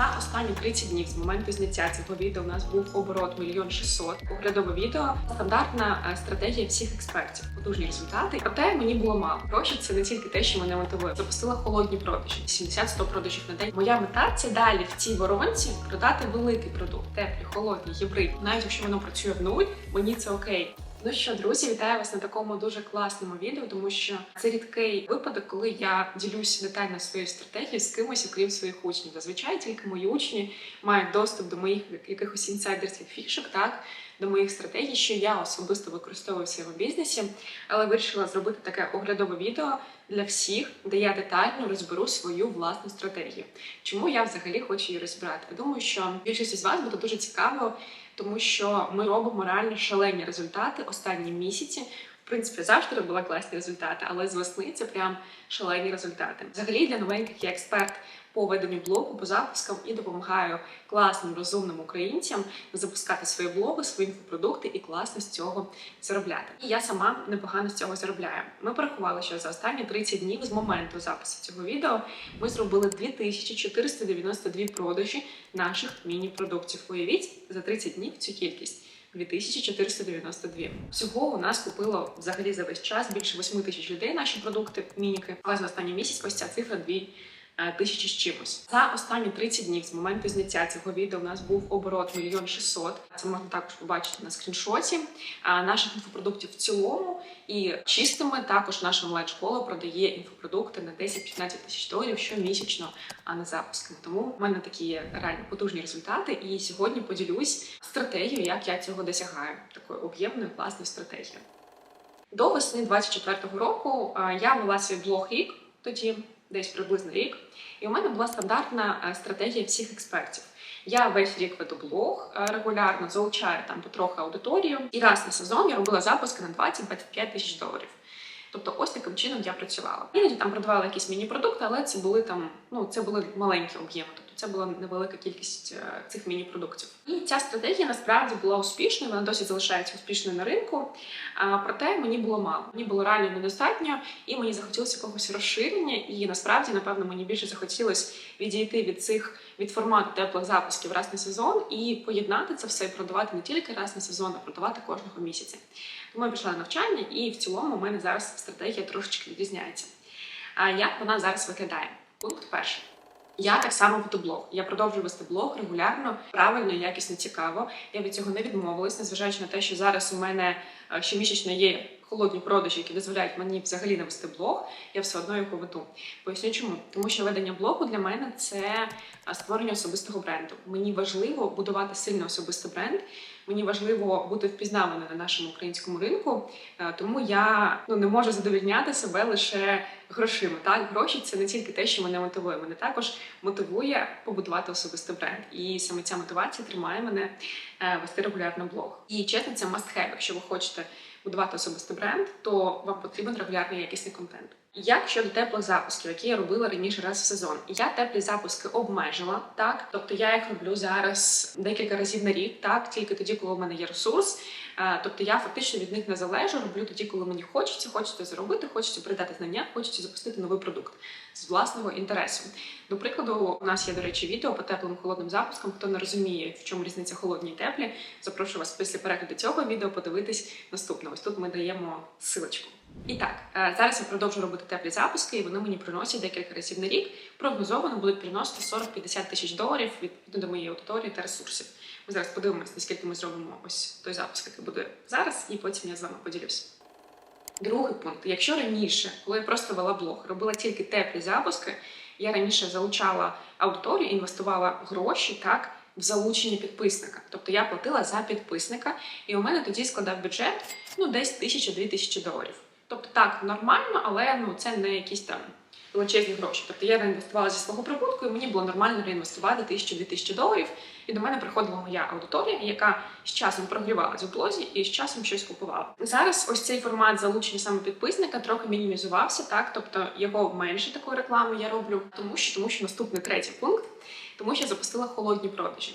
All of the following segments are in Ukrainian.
За останні 30 днів з моменту зняття цього відео у нас був оборот мільйон 600. Оглядове відео стандартна е, стратегія всіх експертів. Потужні результати. Проте мені було мало. Гроші це не тільки те, що мене мотивує. Запустила холодні продажі. 70-100 продажів на день. Моя мета це далі в цій воронці продати великий продукт, теплі, холодні, гібрид. Навіть якщо воно працює в нуль, мені це окей. Ну що, друзі, вітаю вас на такому дуже класному відео, тому що це рідкий випадок, коли я ділюсь детально своєю стратегією з кимось, окрім своїх учнів. Зазвичай тільки мої учні мають доступ до моїх якихось інсайдерських фішок, так до моїх стратегій, що я особисто використовую в своєму бізнесі, але вирішила зробити таке оглядове відео для всіх, де я детально розберу свою власну стратегію. Чому я взагалі хочу її розібрати? Я думаю, що більшість з вас буде дуже цікаво тому що ми робимо реально шалені результати останні місяці. В принципі, завжди робила класні результати, але з весни це прям шалені результати. Взагалі для новеньких я експерт по веденню блогу, по запускам і допомагаю класним розумним українцям запускати свої блоги, свої інфопродукти і класно з цього заробляти. І я сама непогано з цього заробляю. Ми порахували, що за останні 30 днів з моменту запису цього відео ми зробили 2492 продажі наших міні-продуктів. Уявіть за 30 днів цю кількість. 2492. Всього у нас купило взагалі за весь час більше 8 тисяч людей наші продукти, мініки. Але за останній місяць ось ця цифра 2 Е, тисячі з чимось. За останні 30 днів з моменту зняття цього відео у нас був оборот мільйон 600. Це можна також побачити на скріншоті наших інфопродуктів в цілому. І чистими також наша онлайн-школа продає інфопродукти на 10-15 тисяч доларів щомісячно, а не запусками. Тому в мене такі реально потужні результати. І сьогодні поділюсь стратегією, як я цього досягаю. Такою об'ємною класною стратегією. До весни 24-го року я вела свій блог рік тоді десь приблизно рік. І у мене була стандартна е, стратегія всіх експертів. Я весь рік веду блог е, регулярно, залучаю там потрохи аудиторію. І раз на сезон я робила запуски на 20-25 тисяч доларів. Тобто, ось таким чином я працювала. Іноді там продавала якісь міні-продукти, але це були там, ну це були маленькі об'єми. Це була невелика кількість е, цих міні-продуктів. І ця стратегія насправді була успішною. Вона досі залишається успішною на ринку. Проте мені було мало. Мені було реально недостатньо, і мені захотілося якогось розширення. І насправді, напевно, мені більше захотілося відійти від цих від формату теплих запусків раз на сезон і поєднати це все і продавати не тільки раз на сезон, а продавати кожного місяця. Тому я пішла на навчання, і в цілому у мене зараз стратегія трошечки відрізняється. А як вона зараз виглядає? Пункт перший. Я так само веду блог. Я продовжую вести блог регулярно, правильно, якісно, цікаво. Я від цього не відмовилась, незважаючи на те, що зараз у мене е, щомісячно є холодні продажі, які дозволяють мені взагалі не вести блог. Я все одно його веду. Поясню, чому тому, що ведення блогу для мене це е, створення особистого бренду. Мені важливо будувати сильний особистий бренд. Мені важливо бути впізнаваною на нашому українському ринку, е, тому я ну не можу задовільняти себе лише грошима. Так, гроші це не тільки те, що мене мотивує. Мене також мотивує побудувати особистий бренд. І саме ця мотивація тримає мене е, вести регулярно блог. І чесно, це must have, Якщо ви хочете будувати особистий бренд, то вам потрібен регулярний якісний контент. Як щодо теплих запусків, які я робила раніше раз в сезон, я теплі запуски обмежила так, тобто я їх роблю зараз декілька разів на рік, так? Тільки тоді, коли в мене є ресурс. Е, тобто я фактично від них не залежу, роблю тоді, коли мені хочеться, хочеться заробити, хочеться передати знання, хочеться запустити новий продукт з власного інтересу. До прикладу, у нас є, до речі, відео по теплим холодним запускам. Хто не розуміє, в чому різниця холодні і теплі, запрошую вас після перегляду цього відео подивитись наступне. Ось тут ми даємо силочку. І так, е, зараз я продовжу робити теплі запуски, і вони мені приносять декілька разів на рік. Прогнозовано будуть приносити 40-50 тисяч доларів відповідно до моєї аудиторії та ресурсів. Ми зараз подивимося, наскільки ми зробимо ось той запуск, який буде зараз, і потім я з вами поділюся. Другий пункт: якщо раніше, коли я просто вела блог, робила тільки теплі запуски, я раніше залучала аудиторію, інвестувала гроші так. В залучення підписника, тобто я платила за підписника, і у мене тоді складав бюджет ну десь тисяча-дві тисячі доларів. Тобто так, нормально, але ну це не якісь там величезні гроші. Тобто я реінвестувала зі свого прибутку, і мені було нормально реінвестувати тисячу-дві тисячі доларів. І до мене приходила моя аудиторія, яка з часом прогрівалась в блозі і з часом щось купувала. Зараз ось цей формат залучення саме підписника трохи мінімізувався, так тобто його менше такої реклами я роблю, тому що тому що наступний третій пункт, тому що я запустила холодні продажі.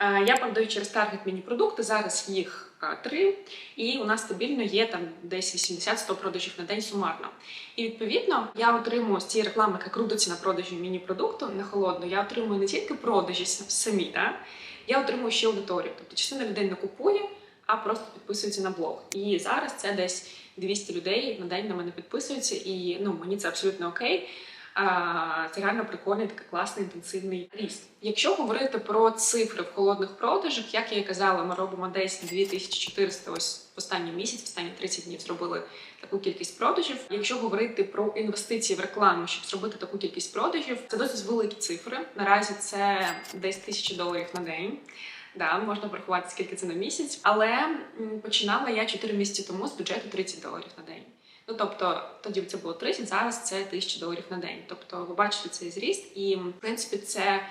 Е, Я продаю через таргет міні-продукти. Зараз їх е, три, і у нас стабільно є там десь 80-100 продажів на день сумарно. І відповідно я отримую з цієї реклами, яка крутиться на продажі міні-продукту на холодно. Я отримую не тільки продажі самі, да? я отримую ще аудиторію. Тобто частина людей не купує, а просто підписується на блог. І зараз це десь 200 людей на день на мене підписуються, і ну мені це абсолютно окей. Це реально прикольний, такий класний інтенсивний ріст. Якщо говорити про цифри в холодних продажах, як я і казала, ми робимо десь 2400 ось в останній місяць, останні 30 днів зробили таку кількість продажів. Якщо говорити про інвестиції в рекламу, щоб зробити таку кількість продажів, це досить великі цифри. Наразі це десь тисячі доларів на день. Да, можна порахувати, скільки це на місяць, але починала я 4 місяці тому з бюджету 30 доларів на день. Ну тобто тоді це було 30, зараз це 1000 доларів на день. Тобто ви бачите цей зріст, і в принципі це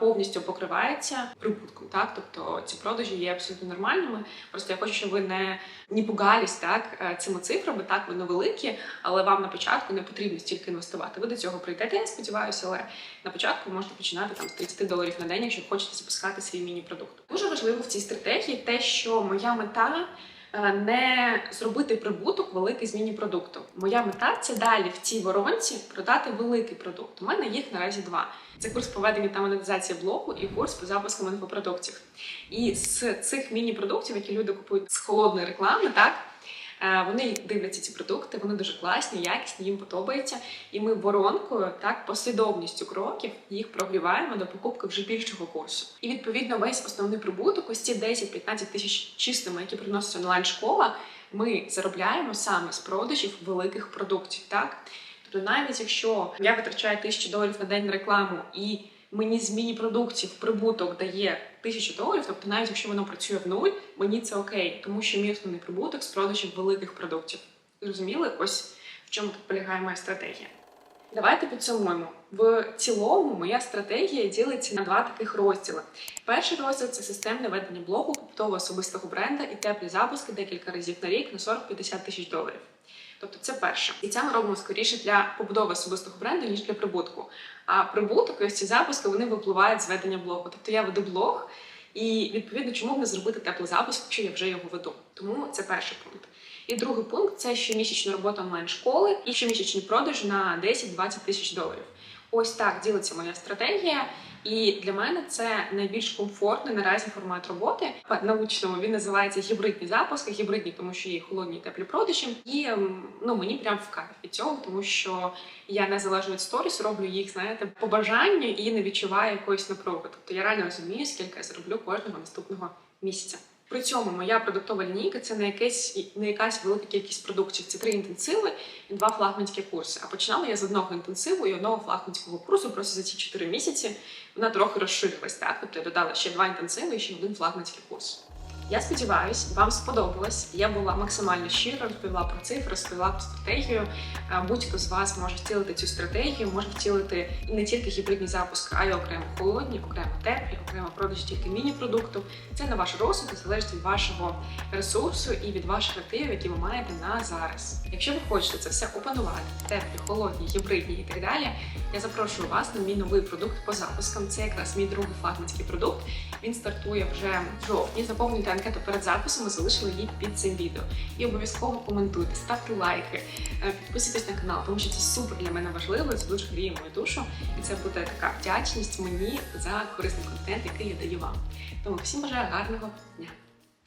повністю покривається прибутком. Так, тобто ці продажі є абсолютно нормальними. Просто я хочу, щоб ви не, не пугались так е, цими цифрами. Так вони великі, але вам на початку не потрібно стільки інвестувати. Ви до цього прийдете, я сподіваюся, але на початку ви можете починати там з 30 доларів на день, якщо хочете запускати свій міні-продукт. Дуже важливо в цій стратегії те, що моя мета. Е, Не зробити прибуток великий з міні-продукту. Моя мета це далі в цій воронці продати великий продукт. У мене їх наразі два: це курс проведення та монетизації блогу і курс по запуску інфопродуктів. І з цих міні-продуктів, які люди купують з холодної реклами, так вони дивляться ці продукти, вони дуже класні, якісні, їм подобається. І ми воронкою, так, послідовністю кроків їх прогріваємо до покупки вже більшого курсу. І відповідно весь основний прибуток, ось ці 10-15 тисяч чистими, які приносить онлайн-школа, ми заробляємо саме з продажів великих продуктів. Так? Тобто, навіть якщо я витрачаю тисячу доларів на день на рекламу і мені з міні-продуктів прибуток дає тисячу доларів, тобто навіть якщо воно працює в нуль, мені це окей, тому що мій основний прибуток з продажів великих продуктів. Зрозуміли? Ось в чому тут полягає моя стратегія. Давайте підсумуємо. В цілому моя стратегія ділиться на два таких розділи. Перший розділ це системне ведення блогу, побудова особистого бренда і теплі запуски декілька разів на рік на 40-50 тисяч доларів. Тобто це перше. І це ми робимо скоріше для побудови особистого бренду, ніж для прибутку. А прибуток ось ці запуски вони випливають з ведення блогу. Тобто я веду блог, і відповідно, чому б не зробити теплий запуск, якщо я вже його веду. Тому це перший пункт. І другий пункт це щомісячна робота онлайн-школи і щомісячні продажі на 10-20 тисяч доларів. Ось так ділиться моя стратегія, і для мене це найбільш комфортний наразі формат роботи. Научному він називається гібридні запуски. Гібридні, тому що є холодні і теплі продажі. І ну мені прям в кайф від цього, тому що я незалежно від сторіс роблю їх, знаєте, по бажанню і не відчуваю якоїсь напруги. Тобто я реально розумію, скільки я зароблю кожного наступного місяця. При цьому моя продуктова лінійка це не якась не якась велика кількість продуктів. Це три інтенсиви і два флагманські курси. А починала я з одного інтенсиву і одного флагманського курсу. Просто за ці чотири місяці вона трохи розширилась. Так, тобто я додала ще два інтенсиви і ще один флагманський курс. Я сподіваюся, вам сподобалось. Я була максимально щира, розповіла про цифри, розповіла про стратегію. Е, Будь-хто з вас може втілити цю стратегію, може втілити не тільки гібридні запуски, а й окремо холодні, окремо теплі, окремо продаж тільки міні-продукту. Це на ваш розсуд залежить від вашого ресурсу і від ваших активів, які ви маєте на зараз. Якщо ви хочете це все опанувати, теплі, холодні, гібридні і так далі, я запрошую вас на мій новий продукт по запускам. Це якраз мій другий флагманський продукт. Він стартує вже в жовтні. Заповнюйте анкету перед записом, ми залишили її під цим відео. І обов'язково коментуйте, ставте лайки, е, підписуйтесь на канал, тому що це супер для мене важливо, це дуже гріє мою душу. І це буде така вдячність мені за корисний контент, який я даю вам. Тому всім бажаю гарного дня.